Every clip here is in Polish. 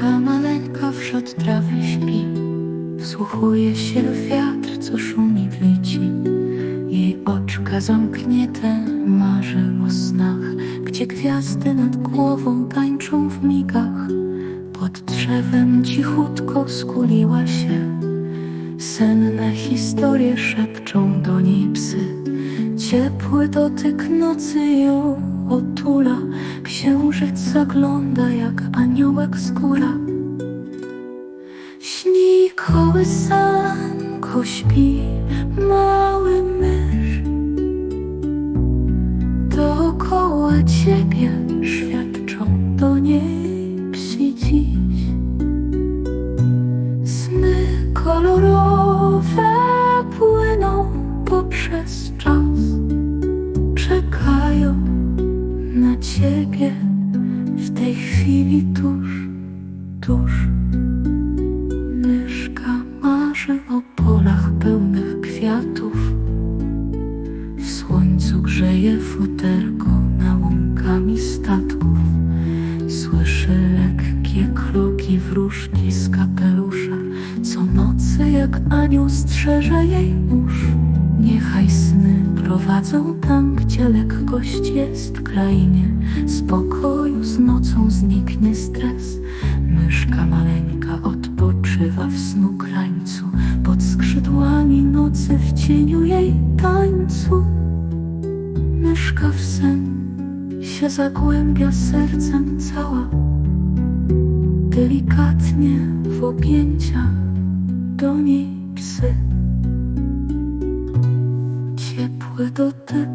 Myszka maleńka wśród trawy śpi. Wsłuchuje się w wiatr, co szumi w lici. Jej oczka zamknięte marzy o snach. Gdzie gwiazdy nad głową tańczą w migach. Pod drzewem cichutko skuliła się. Senne historie szepczą do niej psy. Ciepły dotyk nocy ją otula. Księżyc zagląda jak aniołek z góra. Śni kołysanko, śpi mały mysz. Dookoła ciebie świadczą do niej chwili tuż, tuż. Myszka marzy o polach pełnych kwiatów. W słońcu grzeje futerko na łąkami statków. Słyszy lekkie kroki wróżki z kapelusza. Co nocy jak anioł strzeże jej mórz Niechaj sny prowadzą tam, gdzie lekkość jest w krainie Spokoju nocą zniknie stres. Myszka maleńka odpoczywa w snu krańcu. Pod skrzydłami nocy w cieniu jej tańcu. Myszka w sen się zagłębia sercem cała. Delikatnie w objęcia do niej psy. Ciepły dotyk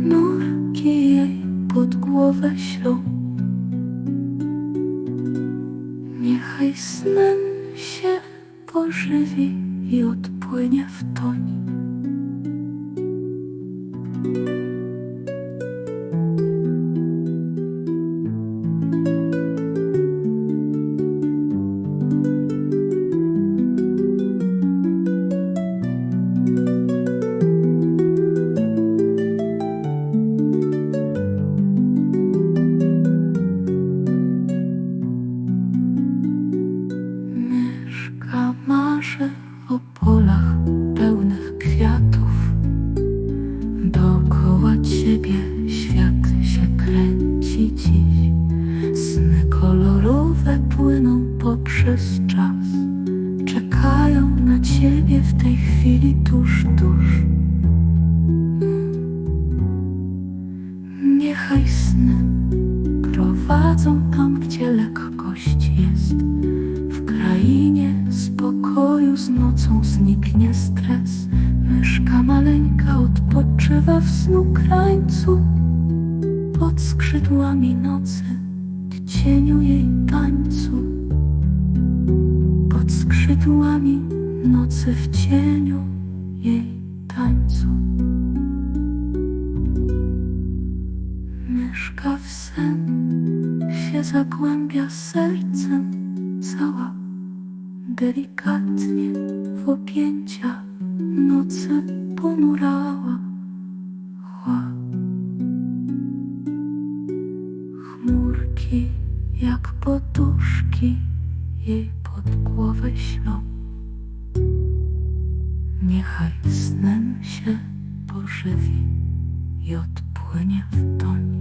nurki jej pod głowę ślą pożywi i odpłynie w toń tuż, tuż. Niechaj sny prowadzą tam, gdzie lekkość jest. W krainie spokoju z nocą zniknie stres. Myszka maleńka odpoczywa w snu krańcu. Pod skrzydłami nocy, w cieniu jej tańcu. Pod skrzydłami nocy w cieniu się zagłębia sercem cała Delikatnie w objęcia nocy ponurała. Chła. Chmurki jak poduszki jej pod głowę ślą. Niechaj snem się pożywi i odpłynie w toń